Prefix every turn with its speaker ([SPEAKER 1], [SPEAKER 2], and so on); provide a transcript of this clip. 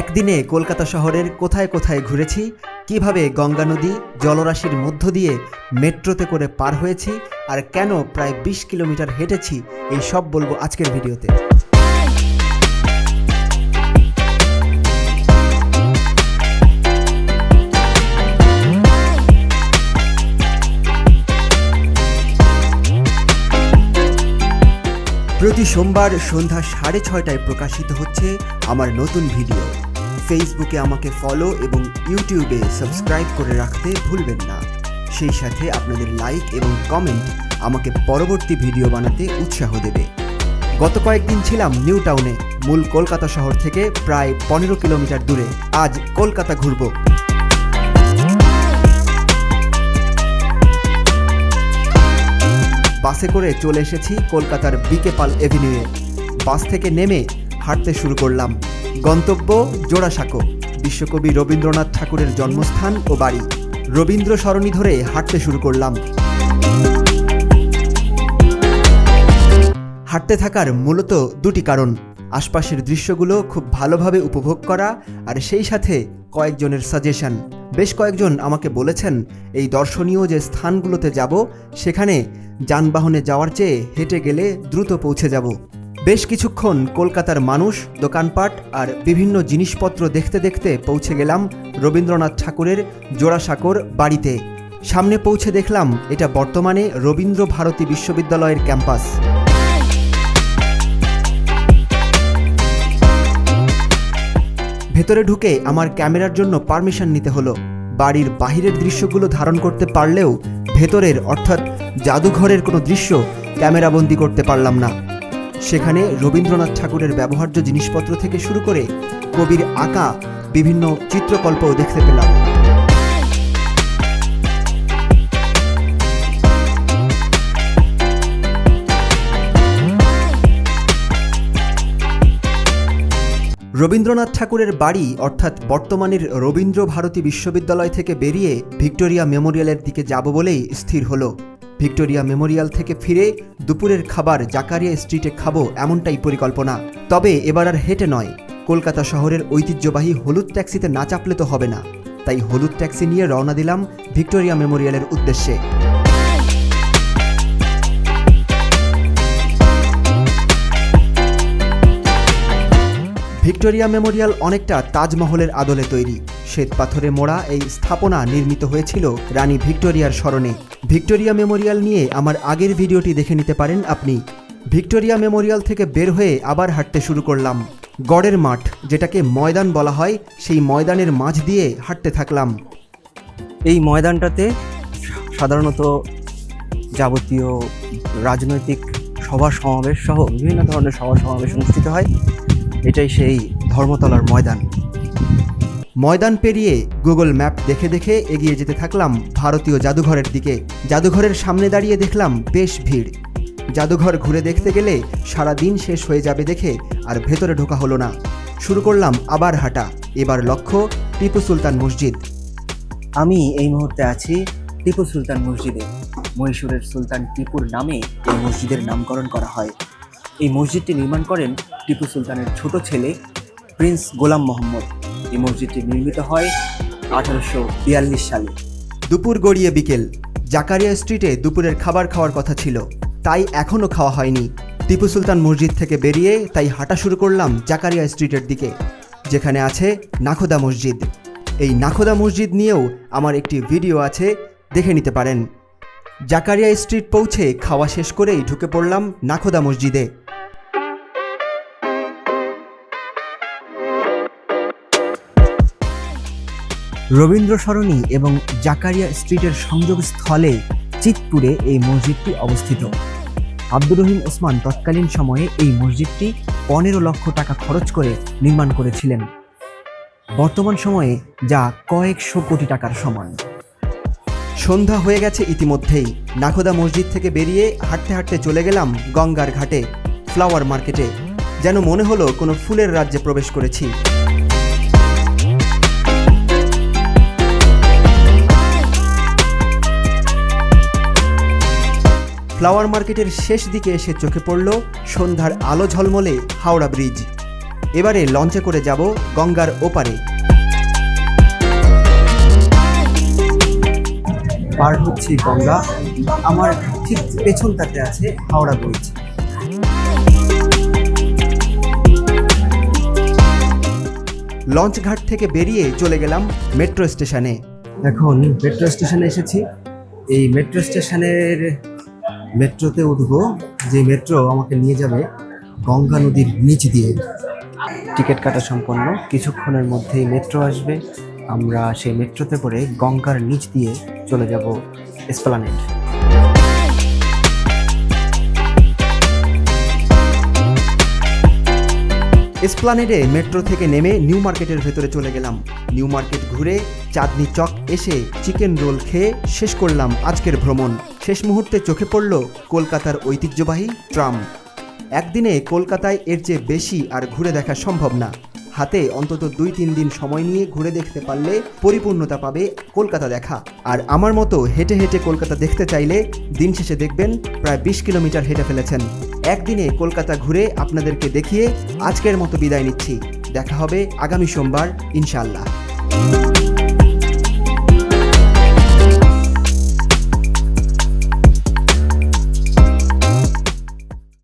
[SPEAKER 1] একদিনে কলকাতা শহরের কোথায় কোথায় ঘুরেছি, কীভাবে গঙ্গা নদী জলরাশির মধ্য দিয়ে মেট্রোতে করে পার হয়েছি, আর কেন প্রায় বিশ কিলোমিটার হেঁটেছি, এই সব বলব আজকের ভিডিওতে। প্রতি সোমবার সন্ধ্যা সাড়ে ছয়টায় প্রকাশিত হচ্ছে আমার নতুন ভিডিও। ফেসবুকে আমাকে ফলো এবং ইউটিউবে সাবস্ক্রাইব করে রাখতে ভুলবেন না। সেই সাথে আপনাদের লাইক এবং কমেন্ট আমাকে পরবর্তী ভিডিও বানাতে উৎসাহ দেবে। গত কয়েকদিন ছিলাম নিউ টাউনে, মূল কলকাতা শহর থেকে প্রায় পনেরো কিলোমিটার দূরে। আজ কলকাতা ঘুরবো। বাসে করে চলে এসেছি কলকাতার বিকে পাল এভিনিউয়ে। বাস থেকে নেমে হাঁটতে শুরু করলাম। গন্তব্য জোড়াসাঁকো। বিশ্বকবি রবীন্দ্রনাথ ঠাকুরের জন্মস্থান ও বাড়ি। রবীন্দ্র সরণি ধরে হাঁটতে শুরু করলাম। হাঁটতে থাকার মূলত দুটি কারণ। আশপাশের দৃশ্যগুলো খুব ভালোভাবে উপভোগ করা আর সেই সাথে কয়েকজনের সাজেশন বেশ কয়েকজন আমাকে বলেছেন, এই দর্শনীয় যে স্থানগুলোতে যাব, সেখানে যানবাহনে যাওয়ার চেয়ে হেঁটে গেলে দ্রুত পৌঁছে যাব। বেশ কিছুক্ষণ কলকাতার মানুষ, দোকানপাট আর বিভিন্ন জিনিসপত্র দেখতে দেখতে পৌঁছে গেলাম রবীন্দ্রনাথ ঠাকুরের জোড়াসাঁকোর বাড়িতে। সামনে পৌঁছে দেখলাম এটা বর্তমানে রবীন্দ্র ভারতী বিশ্ববিদ্যালয়ের ক্যাম্পাস। ভেতরে ঢুকে আমার ক্যামেরার জন্য পারমিশন নিতে হলো। বাড়ির বাহিরের দৃশ্যগুলো ধারণ করতে পারলেও ভেতরের, অর্থাৎ জাদুঘরের কোনো দৃশ্য ক্যামেরাবন্দি করতে পারলাম না। সেখানে রবীন্দ্রনাথ ঠাকুরের ব্যবহার্য জিনিসপত্র থেকে শুরু করে কবির আঁকা বিভিন্ন চিত্রকল্পও দেখতে পেলাম। রবীন্দ্রনাথ ঠাকুরের বাড়ি, অর্থাৎ বর্তমানের রবীন্দ্র ভারতী বিশ্ববিদ্যালয় থেকে বেরিয়ে ভিক্টোরিয়া মেমোরিয়ালের দিকে যাব বলেই স্থির হলো। ভিক্টোরিয়া মেমোরিয়াল থেকে ফিরে দুপুরের খাবার জাকারিয়া স্ট্রিটে খাব এমনটাই পরিকল্পনা। তবে এবার আর হেঁটে নয়। কলকাতা শহরের ঐতিহ্যবাহী হলুদ ট্যাক্সিতে না চাপলে তো হবে না। তাই হলুদ ট্যাক্সি নিয়ে রওনা দিলাম ভিক্টোরিয়া মেমোরিয়ালের উদ্দেশ্যে। ভিক্টোরিয়া মেমোরিয়াল অনেকটা তাজমহলের আদলে তৈরি। শ্বেত পাথরে মোড়া এই স্থাপনা নির্মিত হয়েছিল রানী ভিক্টোরিয়ার স্মরণে। ভিক্টোরিয়া মেমোরিয়াল নিয়ে আমার আগের ভিডিওটি দেখে নিতে পারেন আপনি। ভিক্টোরিয়া মেমোরিয়াল থেকে বের হয়ে আবার হাঁটতে শুরু করলাম। গড়ের মাঠ, যেটাকে ময়দান বলা হয়, সেই ময়দানের মাঝ দিয়ে হাঁটতে থাকলাম।
[SPEAKER 2] এই ময়দানটাতে সাধারণত যাবতীয় রাজনৈতিক সভা সমাবেশ সহ বিভিন্ন ধরনের সভা সমাবেশ অনুষ্ঠিত হয়। এটাই সেই ধর্মতলার ময়দান।
[SPEAKER 1] ময়দান পেরিয়ে গুগল ম্যাপ দেখে দেখে এগিয়ে যেতে থাকলাম ভারতীয় জাদুঘরের দিকে। জাদুঘরের সামনে দাঁড়িয়ে দেখলাম বেশ ভিড়। জাদুঘর ঘুরে দেখতে গেলে সারা দিন শেষ হয়ে যাবে দেখে আর ভেতরে ঢোকা হলো না। শুরু করলাম আবার হাঁটা। এবার লক্ষ্য টিপু সুলতান মসজিদ।
[SPEAKER 2] আমি এই মুহূর্তে আছি টিপু সুলতান মসজিদে। মহীশূরের সুলতান টিপুর নামে এই মসজিদের নামকরণ করা হয়। এই মসজিদটি নির্মাণ করেন টিপু সুলতানের ছোট ছেলে প্রিন্স গোলাম মোহাম্মদ। এই মসজিদটি নির্মিত হয় আঠারোশো বিয়াল্লিশ সালে।
[SPEAKER 1] দুপুর গড়িয়ে বিকেল, জাকারিয়া স্ট্রিটে দুপুরের খাবার খাওয়ার কথা ছিল, তাই এখনও খাওয়া হয়নি। টিপু সুলতান মসজিদ থেকে বেরিয়ে তাই হাঁটা শুরু করলাম জাকারিয়া স্ট্রিটের দিকে, যেখানে আছে নাখোদা মসজিদ। এই নাখোদা মসজিদ নিয়েও আমার একটি ভিডিও আছে, দেখে নিতে পারেন। জাকারিয়া স্ট্রিট পৌঁছে খাওয়া শেষ করেই ঢুকে পড়লাম নাখোদা মসজিদে।
[SPEAKER 2] রবীন্দ্র সরণি এবং জাকারিয়া স্ট্রিটের সংযোগস্থলে চিতপুরে এই মসজিদটি অবস্থিত। আব্দুর রহিম ওসমান তৎকালীন সময়ে এই মসজিদটি পনেরো লক্ষ টাকা খরচ করে নির্মাণ করেছিলেন। বর্তমান সময়ে যা কয়েকশো কোটি টাকার সমান।
[SPEAKER 1] সন্ধ্যা হয়ে গেছে ইতিমধ্যেই। নাখোদা মসজিদ থেকে বেরিয়ে হাঁটতে হাঁটতে চলে গেলাম গঙ্গার ঘাটে, ফ্লাওয়ার মার্কেটে। যেন মনে হলো কোনো ফুলের রাজ্যে প্রবেশ করেছি। ফ্লাওয়ার মার্কেটের শেষ দিকে এসে চোখে পড়ল সন্ধ্যার আলো ঝলমলে হাওড়া ব্রিজ। এবারে লঞ্চে করে যাব গঙ্গার ওপারে।
[SPEAKER 2] পার হচ্ছে গঙ্গা। আমার ঠিক পেছনটাতে আছে হাওড়া ব্রিজ।
[SPEAKER 1] লঞ্চ ঘাট থেকে বেরিয়ে চলে গেলাম মেট্রো স্টেশনে।
[SPEAKER 2] এখন মেট্রো স্টেশনে এসেছি। এই মেট্রো স্টেশনের মেট্রোতে উঠবো, যে মেট্রো আমাকে নিয়ে যাবে গঙ্গা নদীর নিচ দিয়ে। টিকিট কাটা সম্পন্ন, কিছুক্ষণের মধ্যেই মেট্রো আসবে। আমরা সেই মেট্রোতে করে গঙ্গার নিচ দিয়ে চলে যাব এসপ্লানেড
[SPEAKER 1] এসপ্লানেডে মেট্রো থেকে নেমে নিউ মার্কেটের ভেতরে চলে গেলাম। নিউ মার্কেট ঘুরে চাঁদনি চক এসে চিকেন রোল খেয়ে শেষ করলাম আজকের ভ্রমণ। শেষ মুহূর্তে চোখে পড়ল কলকাতার ঐতিহ্যবাহী ট্রাম। একদিনে কলকাতায় এর চেয়ে বেশি আর ঘুরে দেখা সম্ভব না। হাতে অন্তত দুই তিন দিন সময় নিয়ে ঘুরে দেখতে পারলে পরিপূর্ণতা পাবে কলকাতা দেখা। আর আমার মতো হেঁটে হেঁটে কলকাতা দেখতে চাইলে দিন শেষে দেখবেন প্রায় বিশ কিলোমিটার হেঁটে ফেলেছেন। একদিনে কলকাতা ঘুরে আপনাদেরকে দেখিয়ে আজকের মতো বিদায় নিচ্ছি। দেখা হবে আগামী সোমবার, ইনশাআল্লাহ।